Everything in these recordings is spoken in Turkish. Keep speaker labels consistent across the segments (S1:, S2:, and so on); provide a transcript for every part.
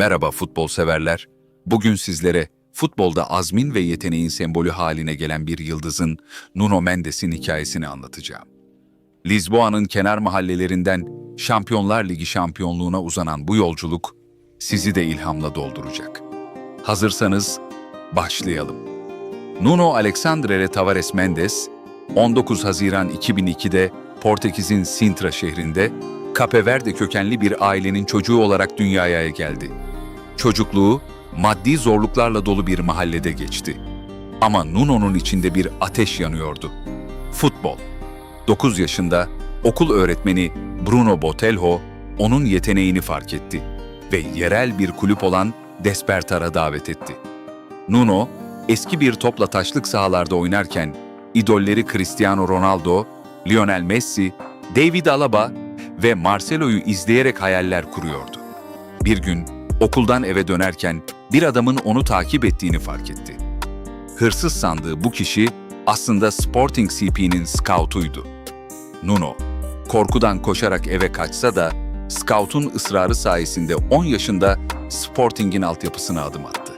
S1: Merhaba futbol severler. Bugün sizlere futbolda azmin ve yeteneğin sembolü haline gelen bir yıldızın Nuno Mendes'in hikayesini anlatacağım. Lisboa'nın kenar mahallelerinden Şampiyonlar Ligi şampiyonluğuna uzanan bu yolculuk sizi de ilhamla dolduracak. Hazırsanız başlayalım. Nuno Alexandre Tavares Mendes, 19 Haziran 2002'de Portekiz'in Sintra şehrinde Cape Verde kökenli bir ailenin çocuğu olarak dünyaya geldi. Çocukluğu maddi zorluklarla dolu bir mahallede geçti. Ama Nuno'nun içinde bir ateş yanıyordu. Futbol. 9 yaşında okul öğretmeni Bruno Botelho onun yeteneğini fark etti ve yerel bir kulüp olan Despertar'a davet etti. Nuno, eski bir topla taşlık sahalarda oynarken idolleri Cristiano Ronaldo, Lionel Messi, David Alaba ve Marcelo'yu izleyerek hayaller kuruyordu. Bir gün okuldan eve dönerken bir adamın onu takip ettiğini fark etti. Hırsız sandığı bu kişi aslında Sporting CP'nin scoutuydu. Nuno, korkudan koşarak eve kaçsa da scout'un ısrarı sayesinde 10 yaşında Sporting'in altyapısına adım attı.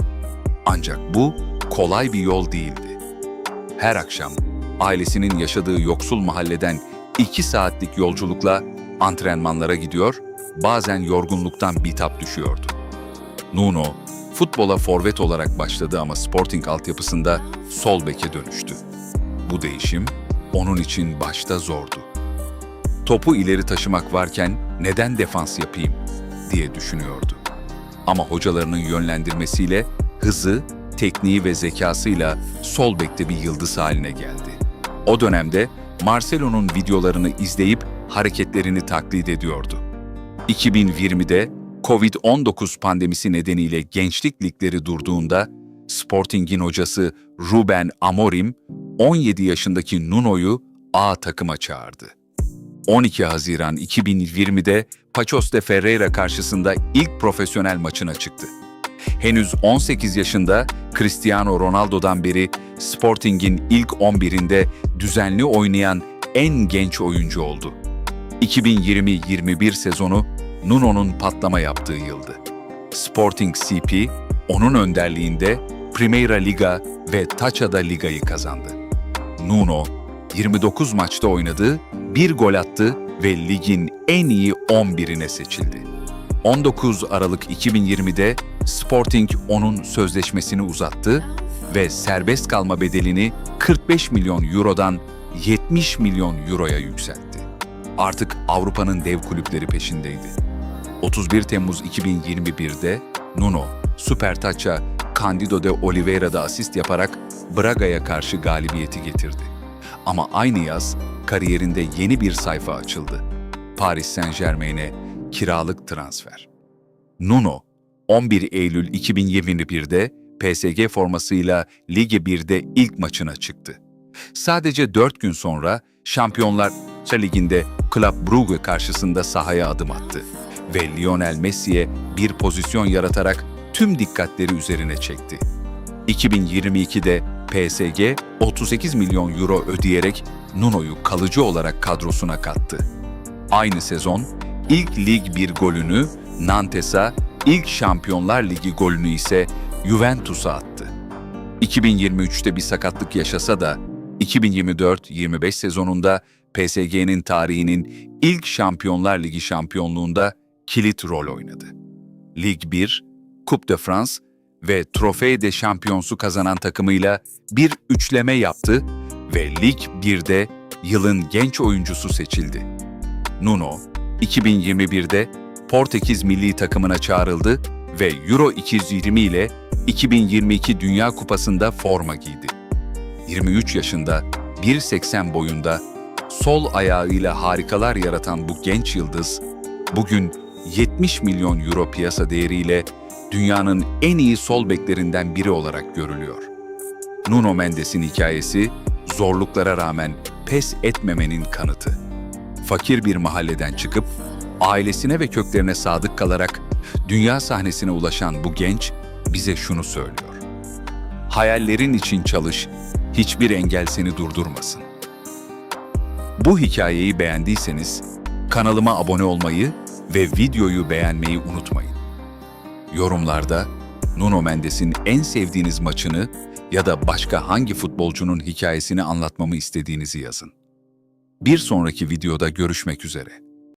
S1: Ancak bu kolay bir yol değildi. Her akşam ailesinin yaşadığı yoksul mahalleden 2 saatlik yolculukla antrenmanlara gidiyor, bazen yorgunluktan bitap düşüyordu. Nuno, futbola forvet olarak başladı ama Sporting altyapısında sol beke dönüştü. Bu değişim onun için başta zordu. Topu ileri taşımak varken neden defans yapayım diye düşünüyordu. Ama hocalarının yönlendirmesiyle hızı, tekniği ve zekasıyla sol bekte bir yıldız haline geldi. O dönemde Marcelo'nun videolarını izleyip hareketlerini taklit ediyordu. 2020'de Covid-19 pandemisi nedeniyle gençlik ligleri durduğunda Sporting'in hocası Ruben Amorim 17 yaşındaki Nuno'yu A takıma çağırdı. 12 Haziran 2020'de Paços de Ferreira karşısında ilk profesyonel maçına çıktı. Henüz 18 yaşında Cristiano Ronaldo'dan beri Sporting'in ilk 11'inde düzenli oynayan en genç oyuncu oldu. 2020-21 sezonu Nuno'nun patlama yaptığı yıldı. Sporting CP, onun önderliğinde Primeira Liga ve Tachada Liga'yı kazandı. Nuno, 29 maçta oynadı, bir gol attı ve ligin en iyi 11'ine seçildi. 19 Aralık 2020'de Sporting onun sözleşmesini uzattı ve serbest kalma bedelini 45 milyon eurodan 70 milyon euroya yükseltti. Artık Avrupa'nın dev kulüpleri peşindeydi. 31 Temmuz 2021'de Nuno, Super Taça, Candido de Oliveira'da asist yaparak Braga'ya karşı galibiyeti getirdi. Ama aynı yaz kariyerinde yeni bir sayfa açıldı. Paris Saint-Germain'e kiralık transfer. Nuno, 11 Eylül 2021'de PSG formasıyla Lige 1'de ilk maçına çıktı. Sadece 4 gün sonra Şampiyonlar Ligi'nde Club Brugge karşısında sahaya adım attı ve Lionel Messi'ye bir pozisyon yaratarak tüm dikkatleri üzerine çekti. 2022'de PSG 38 milyon euro ödeyerek Nuno'yu kalıcı olarak kadrosuna kattı. Aynı sezon ilk lig bir golünü Nantes'a, ilk Şampiyonlar Ligi golünü ise Juventus'a attı. 2023'te bir sakatlık yaşasa da 2024-25 sezonunda PSG'nin tarihinin ilk Şampiyonlar Ligi şampiyonluğunda kilit rol oynadı. Lig 1, Coupe de France ve Trophée de Champions'u kazanan takımıyla bir üçleme yaptı ve Lig 1'de yılın genç oyuncusu seçildi. Nuno, 2021'de Portekiz milli takımına çağrıldı ve Euro 220 ile 2022 Dünya Kupası'nda forma giydi. 23 yaşında, 1.80 boyunda, sol ayağıyla harikalar yaratan bu genç yıldız, bugün 70 milyon euro piyasa değeriyle dünyanın en iyi sol beklerinden biri olarak görülüyor. Nuno Mendes'in hikayesi, zorluklara rağmen pes etmemenin kanıtı. Fakir bir mahalleden çıkıp, ailesine ve köklerine sadık kalarak dünya sahnesine ulaşan bu genç bize şunu söylüyor. Hayallerin için çalış, hiçbir engel seni durdurmasın. Bu hikayeyi beğendiyseniz kanalıma abone olmayı ve videoyu beğenmeyi unutmayın. Yorumlarda Nuno Mendes'in en sevdiğiniz maçını ya da başka hangi futbolcunun hikayesini anlatmamı istediğinizi yazın. Bir sonraki videoda görüşmek üzere.